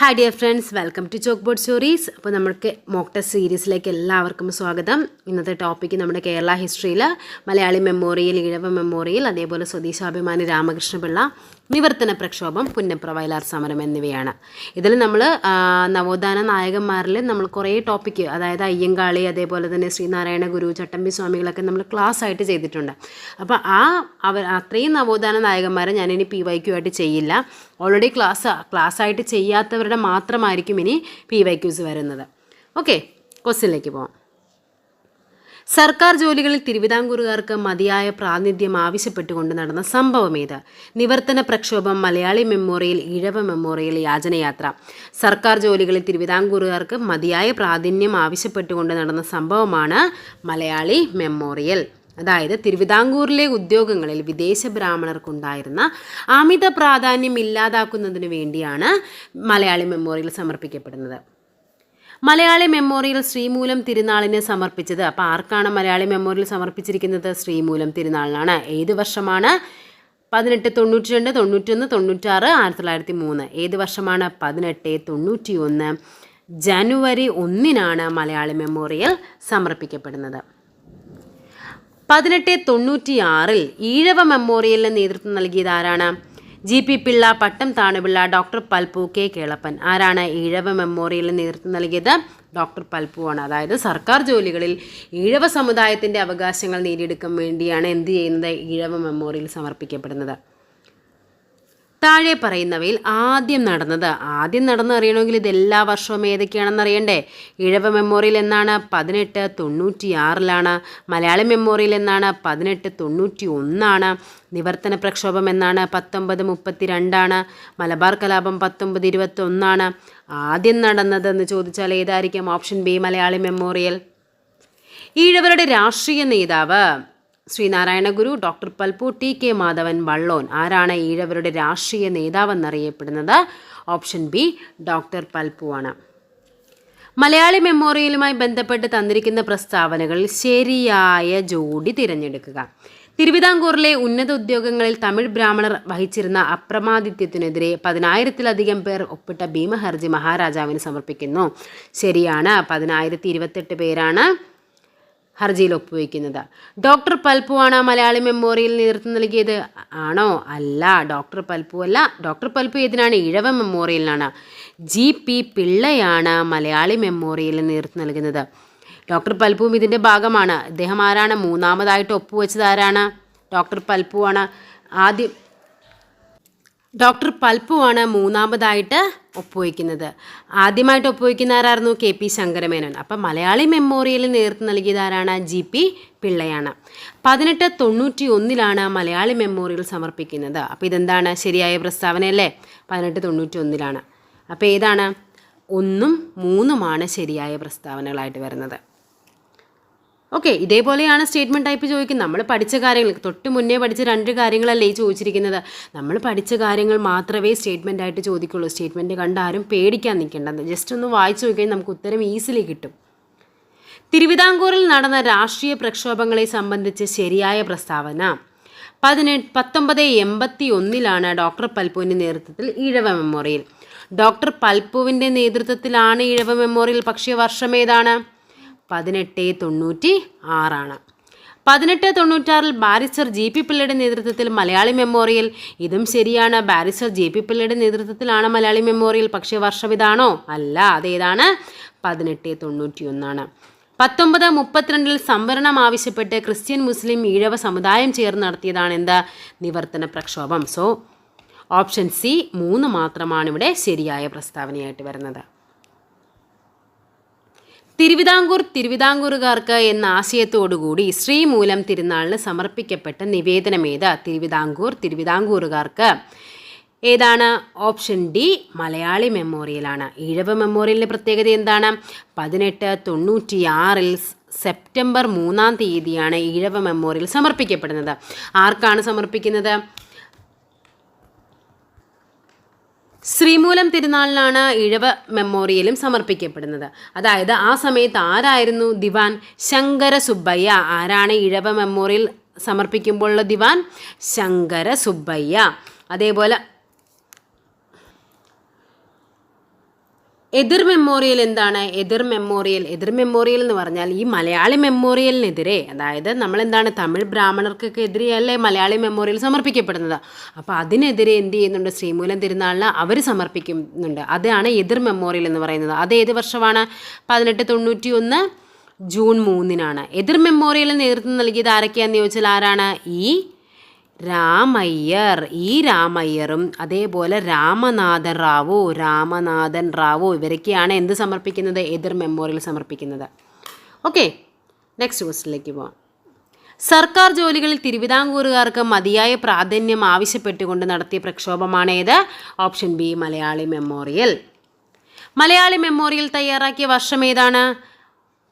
Hi dear friends welcome to chalkboard stories അപ്പോൾ നമ്മൾക്ക് mock test സീരീസിലേക്ക് എല്ലാവർക്കും സ്വാഗതം. ഇന്നത്തെ ടോപ്പിക്ക് നമ്മുടെ കേരള ഹിസ്റ്ററിയിൽ മലയാളി മെമ്മോറിയൽ ഈഴവ മെമ്മോറിയൽ അതേപോലെ സ്വദേശാഭിമാനി രാമകൃഷ്ണപിള്ള. നിവർത്തന പ്രക്ഷോഭം പുന്നപ്ര വയലാർ സമരം എന്നിവയാണ്. ഇതിൽ നമ്മൾ നവോത്ഥാന നായകന്മാരിൽ നമ്മൾ കുറേ ടോപ്പിക്ക് അതായത് അയ്യങ്കാളി അതേപോലെ തന്നെ ശ്രീനാരായണ ഗുരു ചട്ടമ്പി സ്വാമികളൊക്കെ നമ്മൾ ക്ലാസ് ആയിട്ട് ചെയ്തിട്ടുണ്ട്. അപ്പോൾ ആ അവർ അത്രയും നവോത്ഥാന നായകന്മാരെ ഞാനിനി പി വൈ ക്യു ആയിട്ട് ചെയ്യില്ല. ഓൾറെഡി ക്ലാസ് ക്ലാസ് ആയിട്ട് ചെയ്യാത്തവരുടെ മാത്രമായിരിക്കും ഇനി പി വൈ ക്യൂസ് വരുന്നത്. ഓക്കെ ക്വസ്റ്റിനിലേക്ക് പോവാം. സർക്കാർ ജോലികളിൽ തിരുവിതാംകൂറുകാർക്ക് മതിയായ പ്രാതിനിധ്യം ആവശ്യപ്പെട്ടുകൊണ്ട് നടന്ന സംഭവമേത് നിവർത്തന പ്രക്ഷോഭം മലയാളി മെമ്മോറിയൽ ഇഴവ മെമ്മോറിയൽ യാചനയാത്ര. സർക്കാർ ജോലികളിൽ തിരുവിതാംകൂറുകാർക്ക് മതിയായ പ്രാതിനിധ്യം ആവശ്യപ്പെട്ടുകൊണ്ട് നടന്ന സംഭവമാണ് മലയാളി മെമ്മോറിയൽ. അതായത് തിരുവിതാംകൂറിലെ ഉദ്യോഗങ്ങളിൽ വിദേശ ബ്രാഹ്മണർക്കുണ്ടായിരുന്ന അമിത പ്രാധാന്യം ഇല്ലാതാക്കുന്നതിന് വേണ്ടിയാണ് മലയാളി മെമ്മോറിയൽ സമർപ്പിക്കപ്പെടുന്നത്. മലയാളി മെമ്മോറിയൽ ശ്രീമൂലം തിരുനാളിന് സമർപ്പിച്ചത്. അപ്പോൾ ആർക്കാണ് മലയാളി മെമ്മോറിയൽ സമർപ്പിച്ചിരിക്കുന്നത്? ശ്രീമൂലം തിരുനാളിനാണ്. ഏത് വർഷമാണ്? പതിനെട്ട് തൊണ്ണൂറ്റി രണ്ട് തൊണ്ണൂറ്റൊന്ന് തൊണ്ണൂറ്റാറ് ആയിരത്തി തൊള്ളായിരത്തി മൂന്ന് ഏത് വർഷമാണ്? പതിനെട്ട് തൊണ്ണൂറ്റി ഒന്ന് ജനുവരി ഒന്നിനാണ് മലയാളി മെമ്മോറിയൽ സമർപ്പിക്കപ്പെടുന്നത്. പതിനെട്ട് തൊണ്ണൂറ്റിയാറിൽ ഈഴവ മെമ്മോറിയലിന് നേതൃത്വം നൽകിയത് ആരാണ്? G P Pillai Pattom Thanupillai doctor Palpu K Kelappan. ആരാണ് ഈഴവ മെമ്മോറിയലിന് നേതൃത്വം നൽകിയത്? ഡോക്ടർ പൽപ്പു ആണ് അതായത് സർക്കാർ ജോലികളിൽ ഈഴവ സമുദായത്തിന്റെ അവകാശങ്ങൾ നേടിയെടുക്കാൻ വേണ്ടിയാണ് എന്ത് ചെയ്യുന്നത്? ഈഴവ മെമ്മോറിയൽ സമർപ്പിക്കപ്പെടുന്നത്. താഴെ പറയുന്നവയിൽ ആദ്യം നടന്നത് ആദ്യം നടന്ന് അറിയണമെങ്കിൽ ഇത് എല്ലാ വർഷവും ഏതൊക്കെയാണെന്ന് അറിയണ്ടേ? ഇഴവ മെമ്മോറിയൽ എന്നാണ് പതിനെട്ട് തൊണ്ണൂറ്റി ആറിലാണ് മലയാളി മെമ്മോറിയൽ എന്നാണ് പതിനെട്ട് തൊണ്ണൂറ്റി ഒന്നാണ് നിവർത്തന പ്രക്ഷോഭം എന്നാണ് പത്തൊമ്പത് മുപ്പത്തി രണ്ടാണ് മലബാർ കലാപം പത്തൊമ്പത് ഇരുപത്തി ഒന്നാണ് ആദ്യം നടന്നതെന്ന് ചോദിച്ചാൽ ഏതായിരിക്കും ഓപ്ഷൻ ബി മലയാളി മെമ്മോറിയൽ? ഈഴവരുടെ രാഷ്ട്രീയ നേതാവ് Sreenarayana Guru doctor Palpu T K Madhavan Vallon. ആരാണ് ഈഴവരുടെ രാഷ്ട്രീയ നേതാവെന്നറിയപ്പെടുന്നത്? ഓപ്ഷൻ ബി ഡോക്ടർ പൽപ്പു ആണ് മലയാളി മെമ്മോറിയലുമായി ബന്ധപ്പെട്ട് തന്നിരിക്കുന്ന പ്രസ്താവനകളിൽ ശരിയായ ജോഡി തിരഞ്ഞെടുക്കുക. തിരുവിതാംകൂറിലെ ഉന്നത ഉദ്യോഗങ്ങളിൽ തമിഴ് ബ്രാഹ്മണർ വഹിച്ചിരുന്ന അപ്രമാദിത്യത്തിനെതിരെ പതിനായിരത്തിലധികം പേർ ഒപ്പിട്ട ഭീമഹർജി മഹാരാജാവിന് സമർപ്പിക്കുന്നു. ശരിയാണ് പതിനായിരത്തി ഇരുപത്തെട്ട് പേരാണ് ഹർജിയിൽ ഒപ്പുവയ്ക്കുന്നത് ഡോക്ടർ പൽപ്പുവാണ് മലയാളി മെമ്മോറിയൽ നേതൃത്വം നൽകിയത്. ആണോ? അല്ല ഡോക്ടർ പൽപ്പു അല്ല. ഡോക്ടർ പൽപ്പു ഏതിനാണ് ഇഴവ മെമ്മോറിയലിനാണ്? ജി പി പിള്ളയാണ് മലയാളി മെമ്മോറിയലിന് നേതൃത്വം നൽകുന്നത്. ഡോക്ടർ പൽപ്പുവും ഇതിന്റെ ഭാഗമാണ്. അദ്ദേഹം ആരാണ്? മൂന്നാമതായിട്ട് ഒപ്പുവെച്ചത് ആരാണ്? ഡോക്ടർ പൽപ്പുവാണ് ആദ്യം ഡോക്ടർ പൽപ്പുവാണ് മൂന്നാമതായിട്ട് ഒപ്പുവയ്ക്കുന്നത്. ആദ്യമായിട്ട് ഒപ്പുവയ്ക്കുന്ന ആരായിരുന്നു കെ പി ശങ്കരമേനോൻ. അപ്പം മലയാളി മെമ്മോറിയലിൽ നേതൃത്വം നൽകിയത് ആരാണ് ജി പി പിള്ളയാണ്. പതിനെട്ട് തൊണ്ണൂറ്റി ഒന്നിലാണ് മലയാളി മെമ്മോറിയൽ സമർപ്പിക്കുന്നത്. അപ്പോൾ ഇതെന്താണ്? ശരിയായ പ്രസ്താവനയല്ലേ? പതിനെട്ട് തൊണ്ണൂറ്റി ഒന്നിലാണ് അപ്പോൾ ഏതാണ്? ഒന്നും മൂന്നുമാണ് ശരിയായ പ്രസ്താവനകളായിട്ട് വരുന്നത്. ഓക്കെ ഇതേപോലെയാണ് സ്റ്റേറ്റ്മെന്റ് ടൈപ്പ് ചോദിക്കുന്നത്. നമ്മൾ പഠിച്ച കാര്യങ്ങൾ തൊട്ട് മുന്നേ പഠിച്ച രണ്ട് കാര്യങ്ങളല്ലേ ഈ ചോദിച്ചിരിക്കുന്നത്. നമ്മൾ പഠിച്ച കാര്യങ്ങൾ മാത്രമേ സ്റ്റേറ്റ്മെന്റ് ആയിട്ട് ചോദിക്കുള്ളൂ. സ്റ്റേറ്റ്മെന്റ് കണ്ട് ആരും പേടിക്കാൻ നിൽക്കേണ്ടത്. ജസ്റ്റ് ഒന്ന് വായിച്ചു നോക്കിയാൽ നമുക്ക് ഉത്തരം ഈസിലി കിട്ടും. തിരുവിതാംകൂറിൽ നടന്ന രാഷ്ട്രീയ പ്രക്ഷോഭങ്ങളെ സംബന്ധിച്ച് ശരിയായ പ്രസ്താവന. പതിനെട്ട് പത്തൊമ്പത് എൺപത്തി ഒന്നിലാണ് ഡോക്ടർ പൽപ്പുവിന്റെ നേതൃത്വത്തിൽ ഈഴവ മെമ്മോറിയൽ ഡോക്ടർ പൽപ്പുവിന്റെ നേതൃത്വത്തിലാണ് ഈഴവ മെമ്മോറിയൽ പക്ഷേ വർഷം ഏതാണ്? പതിനെട്ട് തൊണ്ണൂറ്റി ആറാണ്. പതിനെട്ട് തൊണ്ണൂറ്റാറിൽ ബാരിസ്റ്റർ ജി പി പിള്ളയുടെ നേതൃത്വത്തിൽ മലയാളി മെമ്മോറിയൽ. ഇതും ശരിയാണ്. ബാരിസ്റ്റർ ജി പി പിള്ളയുടെ നേതൃത്വത്തിലാണ് മലയാളി മെമ്മോറിയൽ. പക്ഷേ വർഷം ഇതാണോ? അല്ല അതേതാണ് പതിനെട്ട് തൊണ്ണൂറ്റി ഒന്നാണ് പത്തൊമ്പത് മുപ്പത്തിരണ്ടിൽ സംവരണം ആവശ്യപ്പെട്ട് ക്രിസ്ത്യൻ മുസ്ലിം ഈഴവ സമുദായം ചേർന്ന് നടത്തിയതാണ് എന്താ? നിവർത്തന പ്രക്ഷോഭം. സോ ഓപ്ഷൻ സി മൂന്ന് മാത്രമാണ് ഇവിടെ ശരിയായ പ്രസ്താവനയായിട്ട് വരുന്നത്. തിരുവിതാംകൂർ തിരുവിതാംകൂറുകാർക്ക് എന്ന ആശയത്തോടുകൂടി ശ്രീമൂലം തിരുനാളിന് സമർപ്പിക്കപ്പെട്ട നിവേദനമേത് തിരുവിതാംകൂർ തിരുവിതാംകൂറുകാർക്ക്. ഏതാണ്? ഓപ്ഷൻ ഡി മലയാളി മെമ്മോറിയലാണ് ഈഴവ മെമ്മോറിയലിന്റെ പ്രത്യേകത എന്താണ്? പതിനെട്ട് തൊണ്ണൂറ്റിയാറിൽ സെപ്റ്റംബർ മൂന്നാം തീയതിയാണ് ഈഴവ മെമ്മോറിയൽ സമർപ്പിക്കപ്പെടുന്നത്. ആർക്കാണ് സമർപ്പിക്കുന്നത്? ശ്രീമൂലം തിരുനാളിനാണ് ഇഴവ മെമ്മോറിയലും സമർപ്പിക്കപ്പെടുന്നത്. അതായത് ആ സമയത്ത് ആരായിരുന്നു ദിവാൻ? ശങ്കര സുബ്ബയ്യ ആരാണ് ഇഴവ മെമ്മോറിയൽ സമർപ്പിക്കുമ്പോഴുള്ള ദിവാൻ? ശങ്കര സുബ്ബയ്യ അതേപോലെ എതിർ മെമ്മോറിയൽ എന്താണ്? എതിർ മെമ്മോറിയൽ എതിർ മെമ്മോറിയൽ എന്ന് പറഞ്ഞാൽ ഈ മലയാളി മെമ്മോറിയലിനെതിരെ അതായത് നമ്മൾ എന്താണ് തമിഴ് ബ്രാഹ്മണർക്കൊക്കെ എതിരെയല്ലേ മലയാളി മെമ്മോറിയൽ സമർപ്പിക്കപ്പെടുന്നത്. അപ്പോൾ അതിനെതിരെ എന്ത് ചെയ്യുന്നുണ്ട്? ശ്രീമൂലം തിരുനാളിന് അവർ സമർപ്പിക്കുന്നുണ്ട്. അതാണ് എതിർ മെമ്മോറിയൽ എന്ന് പറയുന്നത്. അത് ഏത് വർഷമാണ്? പതിനെട്ട് തൊണ്ണൂറ്റി ഒന്ന് ജൂൺ മൂന്നിനാണ്. എതിർ മെമ്മോറിയലിന് നേതൃത്വം നൽകിയത് ആരൊക്കെയാണെന്ന് ചോദിച്ചാൽ ആരാണ്? ഈ രാമയ്യർ ഈ രാമയ്യറും അതേപോലെ രാമനാഥൻ റാവു രാമനാഥൻ റാവു ഇവരൊക്കെയാണ് എന്ത് സമർപ്പിക്കുന്നത്? എതിർ മെമ്മോറിയൽ സമർപ്പിക്കുന്നത്. ഓക്കെ നെക്സ്റ്റ് ക്വസ്റ്റിലേക്ക് പോവാം. സർക്കാർ ജോലികളിൽ തിരുവിതാംകൂറുകാർക്ക് മതിയായ പ്രാധാന്യം ആവശ്യപ്പെട്ടുകൊണ്ട് നടത്തിയ പ്രക്ഷോഭമാണ് ഏത്? Option B Malayali memorial. Malayali memorial തയ്യാറാക്കിയ വർഷം ഏതാണ്?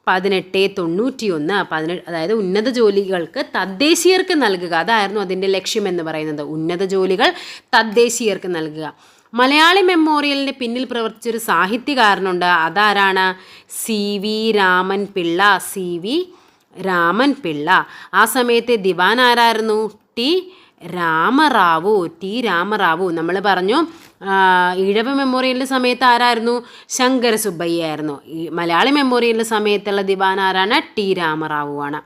പതിനെട്ട് തൊണ്ണൂറ്റിയൊന്ന് പതിനെട്ട് അതായത് ഉന്നത ജോലികൾക്ക് തദ്ദേശീയർക്ക് നൽകുക. അതായിരുന്നു അതിന്റെ ലക്ഷ്യമെന്ന് പറയുന്നത്. ഉന്നത ജോലികൾ തദ്ദേശീയർക്ക് നൽകുക. മലയാളി മെമ്മോറിയലിന്റെ പിന്നിൽ പ്രവർത്തിച്ചൊരു സാഹിത്യകാരനുണ്ട്. അതാരാണ്? C V Raman Pillai C V Raman Pillai ആ സമയത്തെ ദിവാൻ ആരായിരുന്നു? ടി രാമറാവു. ടി രാമറാവു. നമ്മൾ പറഞ്ഞു ഈഴവ മെമ്മോറിയലിന്റെ സമയത്ത് ആരായിരുന്നു? ശങ്കര സുബ്ബയ്യ ആയിരുന്നു മലയാളി മെമ്മോറിയലിന്റെ സമയത്തുള്ള ദിവാൻ ആരാണ്? ടി രാമറാവു ആണ്.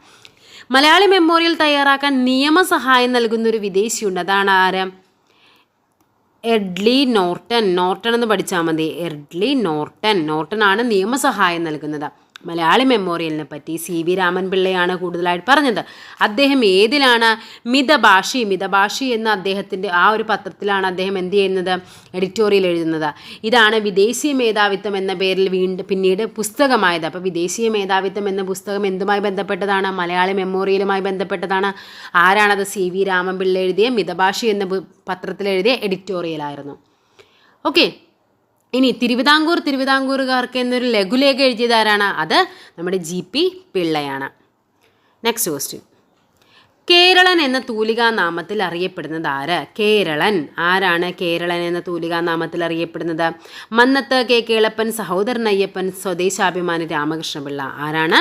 മലയാളി മെമ്മോറിയൽ തയ്യാറാക്കാൻ നിയമസഹായം നൽകുന്ന ഒരു വിദേശിയുണ്ട്. അതാണ് ആര്? എഡ്ലി നോർട്ടൺ. നോർട്ടൺ എന്ന് പഠിച്ചാൽ മതി. എഡ്ലി നോർട്ടൺ. നോർട്ടൺ ആണ് നിയമസഹായം നൽകുന്നത്. മലയാളി മെമ്മോറിയലിനെ പറ്റി സി വി രാമൻപിള്ളയാണ് കൂടുതലായിട്ട് പറഞ്ഞത്. അദ്ദേഹം ഏതിലാണ് മിതഭാഷി മിതഭാഷി എന്ന അദ്ദേഹത്തിന്റെ ആ ഒരു പത്രത്തിലാണ് അദ്ദേഹം എന്ത് ചെയ്യുന്നത്? എഡിറ്റോറിയൽ എഴുതുന്നത്. ഇതാണ് വിദേശീയ മേധാവിത്വം എന്ന പേരിൽ വീണ്ടും പിന്നീട് പുസ്തകമായത്. അപ്പോൾ വിദേശീയ മേധാവിത്വം എന്ന പുസ്തകം എന്തുമായി ബന്ധപ്പെട്ടതാണ്? മലയാളി മെമ്മോറിയലുമായി ബന്ധപ്പെട്ടതാണ്. ആരാണത്? സി വി രാമൻപിള്ള എഴുതിയ മിതഭാഷി എന്ന പത്രത്തിൽ എഴുതിയ എഡിറ്റോറിയലായിരുന്നു. ഓക്കെ. ഇനി തിരുവിതാംകൂർ തിരുവിതാംകൂറുകാർക്ക് എന്നൊരു ലഘുലേഖ എഴുതിയത് ആരാണ് അത് നമ്മുടെ ജി പി പിള്ളയാണ്. നെക്സ്റ്റ് ക്വസ്റ്റ്യൻ കേരളൻ എന്ന തൂലികാ നാമത്തിൽ അറിയപ്പെടുന്നത് ആര്? കേരളൻ. ആരാണ് കേരളൻ എന്ന തൂലികാ നാമത്തിൽ അറിയപ്പെടുന്നത്? മന്നത്ത് കെ കേളപ്പൻ സഹോദരൻ അയ്യപ്പൻ സ്വദേശാഭിമാനി രാമകൃഷ്ണപിള്ള. ആരാണ്?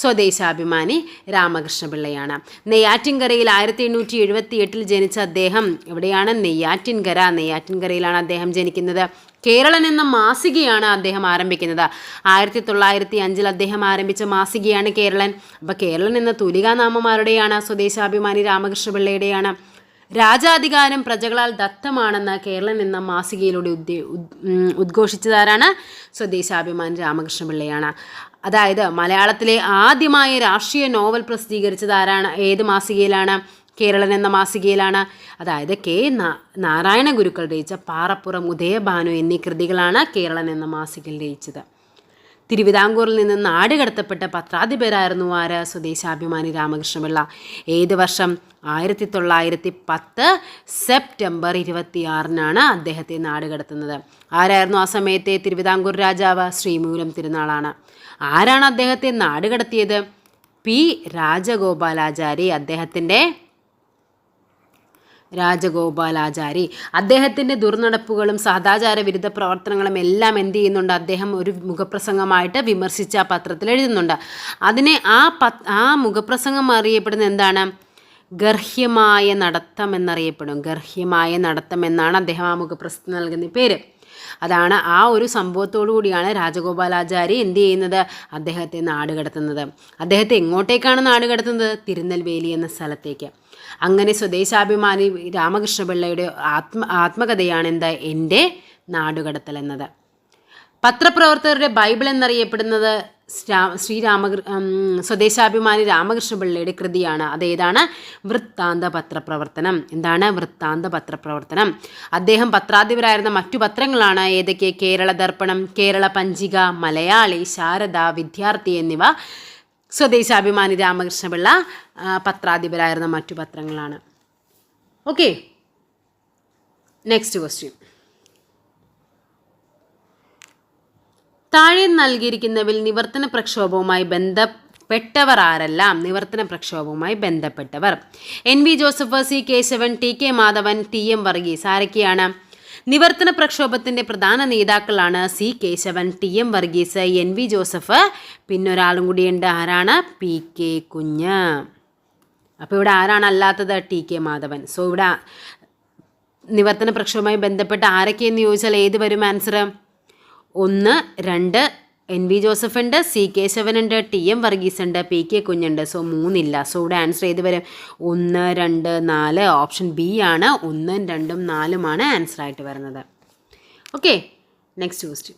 സ്വദേശാഭിമാനി രാമകൃഷ്ണപിള്ളയാണ്. നെയ്യാറ്റിൻകരയിൽ ആയിരത്തി എണ്ണൂറ്റി എഴുപത്തി എട്ടിൽ ജനിച്ച അദ്ദേഹം എവിടെയാണ്? നെയ്യാറ്റിൻകര. നെയ്യാറ്റിൻകരയിലാണ് അദ്ദേഹം ജനിക്കുന്നത്. കേരളൻ എന്ന മാസികയാണ് അദ്ദേഹം ആരംഭിക്കുന്നത്. ആയിരത്തി തൊള്ളായിരത്തി അഞ്ചിൽ അദ്ദേഹം ആരംഭിച്ച മാസികയാണ് കേരളൻ. അപ്പോൾ കേരളൻ എന്ന തുലികാനാമമാരുടെയാണ് സ്വദേശാഭിമാനി രാമകൃഷ്ണപിള്ളയുടെയാണ്. രാജാധികാരം പ്രജകളാൽ ദത്തമാണെന്ന് കേരളൻ എന്ന മാസികയിലൂടെ ഉദ്ദേ ഉദ്- ഉദ്ഘോഷിച്ചതാരാണ്? സ്വദേശാഭിമാനി രാമകൃഷ്ണപിള്ളയാണ്. അതായത് മലയാളത്തിലെ ആദ്യമായ രാഷ്ട്രീയ നോവൽ പ്രസിദ്ധീകരിച്ചതാരാണ്? ഏത് മാസികയിലാണ്? കേരളൻ എന്ന മാസികയിലാണ്. അതായത് കെ. നാരായണ ഗുരുക്കൾ രചിച്ച പാറപ്പുറം ഉദയഭാനു എന്നീ കൃതികളാണ് കേരളൻ എന്ന മാസികയിൽ രചിച്ചത്. തിരുവിതാംകൂറിൽ നിന്ന് നാട് കടത്തപ്പെട്ട പത്രാധിപരായിരുന്നു ആര്? സ്വദേശാഭിമാനി രാമകൃഷ്ണപിള്ള. ഏത് വർഷം? ആയിരത്തി തൊള്ളായിരത്തി പത്ത് സെപ്റ്റംബർ ഇരുപത്തിയാറിനാണ് അദ്ദേഹത്തെ നാട് കടത്തുന്നത്. ആരായിരുന്നു ആ സമയത്തെ തിരുവിതാംകൂർ രാജാവ്? ശ്രീമൂലം തിരുനാളാണ്. ആരാണ് അദ്ദേഹത്തെ നാട് കടത്തിയത്? പി. രാജഗോപാലാചാരി. അദ്ദേഹത്തിന്റെ രാജഗോപാലാചാരി. അദ്ദേഹത്തിന്റെ ദുർനടപ്പുകളും സദാചാര വിരുദ്ധ പ്രവർത്തനങ്ങളും എല്ലാം എന്ത് ചെയ്യുന്നുണ്ട്? അദ്ദേഹം ഒരു മുഖപ്രസംഗമായിട്ട് വിമർശിച്ച ആ പത്രത്തിൽ എഴുതുന്നുണ്ട്. അതിനെ ആ പത് ആ മുഖപ്രസംഗം അറിയപ്പെടുന്ന എന്താണ്? ഗർഹ്യമായ നടത്തം എന്നറിയപ്പെടും. ഗർഹ്യമായ നടത്തം എന്നാണ് അദ്ദേഹം ആ മുഖപ്രസംഗം നൽകുന്ന പേര്. അതാണ് ആ ഒരു സംഭവത്തോടു കൂടിയാണ് രാജഗോപാലാചാരി എന്ത് ചെയ്യുന്നത്? അദ്ദേഹത്തെ നാട് കടത്തുന്നത്. അദ്ദേഹത്തെ എങ്ങോട്ടേക്കാണ് നാട് കടത്തുന്നത്? തിരുനെൽവേലി എന്ന സ്ഥലത്തേക്ക്. അങ്ങനെ സ്വദേശാഭിമാനി രാമകൃഷ്ണപിള്ളയുടെ ആത്മ ആത്മകഥയാണ് എന്താ? എന്റെ നാടുകടത്തൽ എന്നത്. പത്രപ്രവർത്തകരുടെ ബൈബിൾ എന്നറിയപ്പെടുന്നത് ശ്രാ- ശ്രീരാമകൃ സ്വദേശാഭിമാനി സ്വദേശാഭിമാനി രാമകൃഷ്ണപിള്ളയുടെ കൃതിയാണ്. അതേതാണ് വൃത്താന്ത പത്രപ്രവർത്തനം എന്താണ് വൃത്താന്ത പത്രപ്രവർത്തനം അദ്ദേഹം പത്രാധിപരായിരുന്ന മറ്റു പത്രങ്ങളാണ് ഏതൊക്കെ? കേരള ദർപ്പണം കേരള പഞ്ചിക മലയാളി ശാരദ വിദ്യാർത്ഥി എന്നിവ. സ്വദേശാഭിമാനി രാമകൃഷ്ണപിള്ള പിള്ള പത്രാധിപരായിരുന്ന മറ്റു പത്രങ്ങളാണ്. ഓക്കെ. നെക്സ്റ്റ് ക്വസ്റ്റ്യൻ താഴെ നൽകിയിരിക്കുന്നവിൽ നിവർത്തന പ്രക്ഷോഭവുമായി ബന്ധപ്പെട്ടവർ ആരെല്ലാം നിവർത്തന പ്രക്ഷോഭവുമായി ബന്ധപ്പെട്ടവർ. N V Joseph C Kesavan T K Madhavan T M Varghese ആരൊക്കെയാണ്? നിവർത്തന പ്രക്ഷോഭത്തിന്റെ പ്രധാന നേതാക്കളാണ് C Kesavan T M Varghese N V Joseph. പിന്നൊരാളും കൂടിയുണ്ട് ആരാണ്? പി കെ കുഞ്ഞ്. അപ്പോൾ ഇവിടെ ആരാണ് അല്ലാത്തത്? T K Madhavan. സോ ഇവിടെ നിവർത്തന പ്രക്ഷോഭവുമായി ബന്ധപ്പെട്ട് ആരൊക്കെയെന്ന് ചോദിച്ചാൽ ഏത് വരും ആൻസർ ഒന്ന് രണ്ട് എൻ വി ജോസഫ് ഉണ്ട് സി കേശവൻ ഉണ്ട് ടി എം വർഗീസ് ഉണ്ട് പി കെ കുഞ്ഞുണ്ട്. സോ മൂന്നില്ല. സോ ഇവിടെ ആൻസർ ചെയ്ത് വരും. ഒന്ന് രണ്ട് നാല്. ഓപ്ഷൻ ബി ആണ്. ഒന്നും രണ്ടും നാലുമാണ് ആൻസർ ആയിട്ട് വരുന്നത്. ഓക്കെ നെക്സ്റ്റ് ക്വസ്റ്റ്യൻ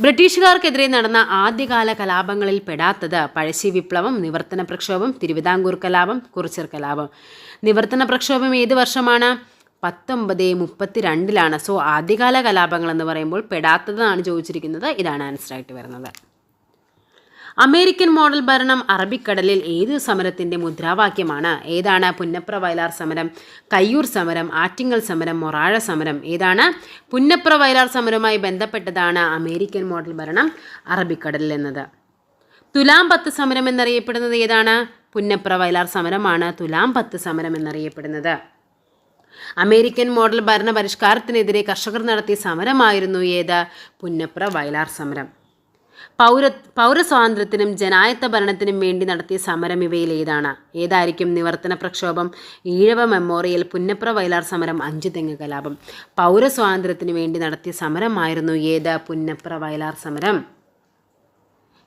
ബ്രിട്ടീഷുകാർക്കെതിരെ നടന്ന ആദ്യകാല കലാപങ്ങളിൽ പെടാത്തത് പഴശ്ശി വിപ്ലവം നിവർത്തന പ്രക്ഷോഭം തിരുവിതാംകൂർ കലാപം കുറിച്ചർ കലാപം. നിവർത്തന പ്രക്ഷോഭം ഏത് വർഷമാണ്? പത്തൊമ്പത് മുപ്പത്തി രണ്ടിലാണ് സോ ആദ്യകാല കലാപങ്ങൾ എന്ന് പറയുമ്പോൾ പെടാത്തതാണ് ചോദിച്ചിരിക്കുന്നത്. ഇതാണ് ആൻസർ ആയിട്ട് വരുന്നത്. അമേരിക്കൻ മോഡൽ ഭരണം അറബിക്കടലിൽ ഏത് സമരത്തിന്റെ മുദ്രാവാക്യമാണ്? ഏതാണ് പുന്നപ്ര വയലാർ സമരം കയ്യൂർ സമരം ആറ്റിങ്ങൽ സമരം മൊറാഴ സമരം? ഏതാണ് പുന്നപ്ര വയലാർ സമരവുമായി ബന്ധപ്പെട്ടതാണ് അമേരിക്കൻ മോഡൽ ഭരണം അറബിക്കടലിൽ എന്നത്. തുലാം പത്ത് സമരം എന്നറിയപ്പെടുന്നത് ഏതാണ്? പുന്നപ്ര വയലാർ സമരമാണ് തുലാം പത്ത് സമരം എന്നറിയപ്പെടുന്നത്. അമേരിക്കൻ മോഡൽ ഭരണ പരിഷ്കാരത്തിനെതിരെ കർഷകർ നടത്തിയ സമരമായിരുന്നു ഏത്? പുന്നപ്ര വയലാർ സമരം. പൗര പൗരസ്വാതന്ത്ര്യത്തിനും ജനായത്ത ഭരണത്തിനും വേണ്ടി നടത്തിയ സമരം ഇവയിൽ ഏതാണ്? ഏതായിരിക്കും നിവർത്തന പ്രക്ഷോഭം? ഈഴവ മെമ്മോറിയൽ പുന്നപ്ര വയലാർ സമരം അഞ്ചു തെങ്ങ് കലാപം. പൗരസ്വാതന്ത്ര്യത്തിനു വേണ്ടി നടത്തിയ സമരമായിരുന്നു ഏത്? പുന്നപ്ര വയലാർ സമരം.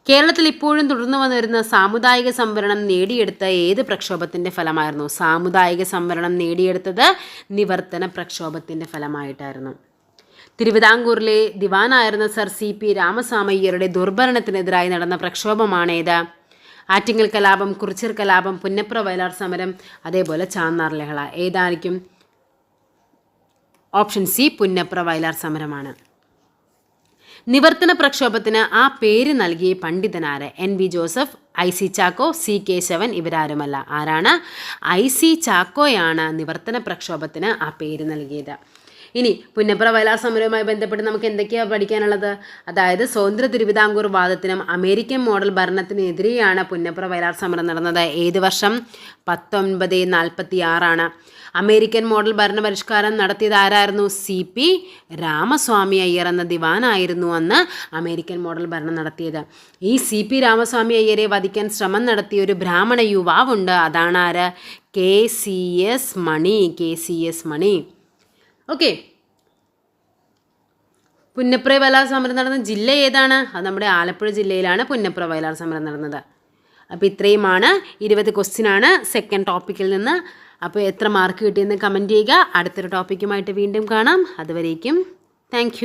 കേരളത്തിൽ ഇപ്പോഴും തുടർന്നു വന്നിരുന്ന സാമുദായിക സംവരണം നേടിയെടുത്ത ഏത് പ്രക്ഷോഭത്തിന്റെ ഫലമായിരുന്നു? സാമുദായിക സംവരണം നേടിയെടുത്തത് നിവർത്തന പ്രക്ഷോഭത്തിന്റെ ഫലമായിട്ടായിരുന്നു. തിരുവിതാംകൂറിലെ ദിവാനായിരുന്ന സർ സി പി രാമസ്വാമയ്യരുടെ ദുർഭരണത്തിനെതിരായി നടന്ന പ്രക്ഷോഭമാണേത്. ആറ്റിങ്ങൽ കലാപം കുറിച്ചിർ കലാപം പുന്നപ്ര വയലാർ സമരം അതേപോലെ ചാന്നാർ ലഹള. ഏതായിരിക്കും? ഓപ്ഷൻ സി പുന്നപ്ര വയലാർ സമരമാണ്. നിവർത്തന പ്രക്ഷോഭത്തിന് ആ പേര് നൽകിയ പണ്ഡിതനാര് N V Joseph I C Chacko C Kesavan ഇവരാരുമല്ല. ആരാണ്? ഐ സി ചാക്കോയാണ് നിവർത്തന പ്രക്ഷോഭത്തിന് ആ പേര് നൽകിയത്. ഇനി പുന്നപ്ര വയലാർ സമരവുമായി ബന്ധപ്പെട്ട് നമുക്ക് എന്തൊക്കെയാണ് പഠിക്കാനുള്ളത്? അതായത് സ്വതന്ത്ര തിരുവിതാംകൂർ വാദത്തിനും അമേരിക്കൻ മോഡൽ ഭരണത്തിനെതിരെയാണ് പുന്നപ്ര വയലാർ സമരം നടന്നത്. ഏത് വർഷം? പത്തൊൻപത് നാൽപ്പത്തി ആറാണ് അമേരിക്കൻ മോഡൽ ഭരണപരിഷ്കാരം നടത്തിയത് ആരായിരുന്നു സി പി രാമസ്വാമി അയ്യർ എന്ന ദിവാനായിരുന്നു അന്ന് അമേരിക്കൻ മോഡൽ ഭരണം നടത്തിയത്. ഈ സി പി രാമസ്വാമി അയ്യരെ വധിക്കാൻ ശ്രമം നടത്തിയ ഒരു ബ്രാഹ്മണ യുവാവുണ്ട്. അതാണ് ആര് K C S Mani K C S Mani. Okay. Punnapra Vayalar സമരം നടന്ന ജില്ല ഏതാണ്? അത് നമ്മുടെ ആലപ്പുഴ ജില്ലയിലാണ് പുന്നപ്ര വയലാർ സമരം നടന്നത്. അപ്പോൾ ഇത്രയുമാണ്. ഇരുപത് ക്വസ്റ്റ്യനാണ് സെക്കൻഡ് ടോപ്പിക്കിൽ നിന്ന് അപ്പോൾ എത്ര മാർക്ക് കിട്ടിയെന്ന് കമന്റ് ചെയ്യുക. അടുത്തൊരു ടോപ്പിക്കുമായിട്ട് വീണ്ടും കാണാം. അതുവരേക്കും താങ്ക്